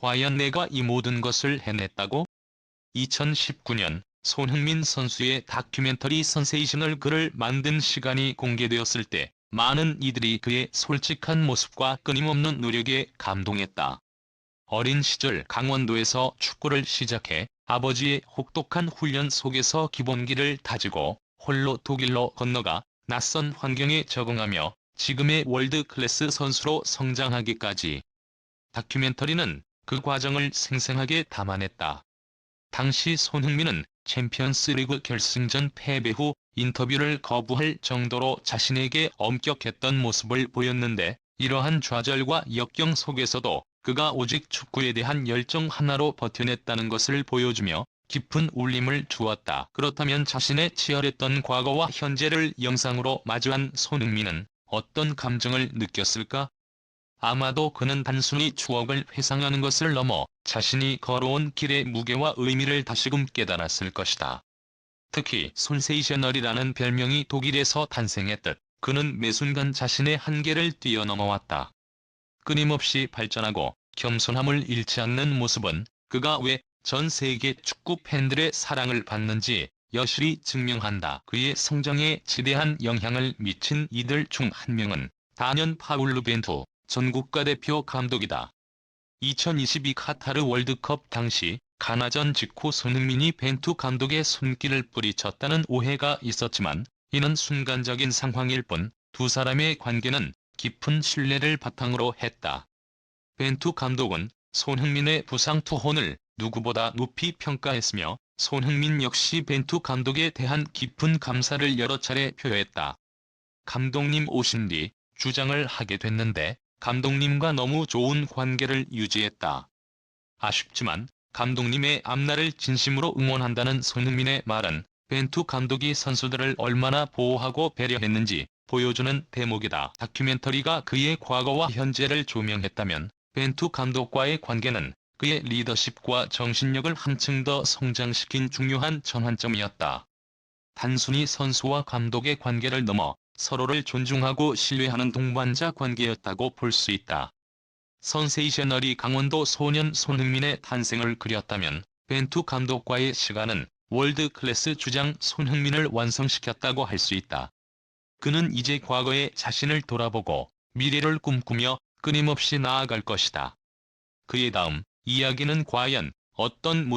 과연 내가 이 모든 것을 해냈다고? 2019년 손흥민 선수의 다큐멘터리 선세이셔널 글을 만든 시간이 공개되었을 때 많은 이들이 그의 솔직한 모습과 끊임없는 노력에 감동했다. 어린 시절 강원도에서 축구를 시작해 아버지의 혹독한 훈련 속에서 기본기를 다지고 홀로 독일로 건너가 낯선 환경에 적응하며 지금의 월드 클래스 선수로 성장하기까지. 다큐멘터리는 그 과정을 생생하게 담아냈다. 당시 손흥민은 챔피언스 리그 결승전 패배 후 인터뷰를 거부할 정도로 자신에게 엄격했던 모습을 보였는데 이러한 좌절과 역경 속에서도 그가 오직 축구에 대한 열정 하나로 버텨냈다는 것을 보여주며 깊은 울림을 주었다. 그렇다면 자신의 치열했던 과거와 현재를 영상으로 마주한 손흥민은 어떤 감정을 느꼈을까? 아마도 그는 단순히 추억을 회상하는 것을 넘어 자신이 걸어온 길의 무게와 의미를 다시금 깨달았을 것이다. 특히 손세이셔널이라는 별명이 독일에서 탄생했듯 그는 매 순간 자신의 한계를 뛰어넘어왔다. 끊임없이 발전하고 겸손함을 잃지 않는 모습은 그가 왜 전 세계 축구 팬들의 사랑을 받는지 여실히 증명한다. 그의 성장에 지대한 영향을 미친 이들 중 한 명은 단연 파울루 벤투 전 국가대표 감독이다. 2022 카타르 월드컵 당시 가나전 직후 손흥민이 벤투 감독의 손길을 뿌리쳤다는 오해가 있었지만 이는 순간적인 상황일 뿐 두 사람의 관계는 깊은 신뢰를 바탕으로 했다. 벤투 감독은 손흥민의 부상 투혼을 누구보다 높이 평가했으며 손흥민 역시 벤투 감독에 대한 깊은 감사를 여러 차례 표했다. 감독님 오신 뒤 주장을 하게 됐는데 감독님과 너무 좋은 관계를 유지했다. 아쉽지만 감독님의 앞날을 진심으로 응원한다는 손흥민의 말은 벤투 감독이 선수들을 얼마나 보호하고 배려했는지 보여주는 대목이다. 다큐멘터리가 그의 과거와 현재를 조명했다면 벤투 감독과의 관계는 그의 리더십과 정신력을 한층 더 성장시킨 중요한 전환점이었다. 단순히 선수와 감독의 관계를 넘어 서로를 존중하고 신뢰하는 동반자 관계였다고 볼 수 있다. 선세이셔널이 강원도 소년 손흥민의 탄생을 그렸다면 벤투 감독과의 시간은 월드 클래스 주장 손흥민을 완성시켰다고 할 수 있다. 그는 이제 과거의 자신을 돌아보고 미래를 꿈꾸며 끊임없이 나아갈 것이다. 그의 다음 이야기는 과연 어떤 모습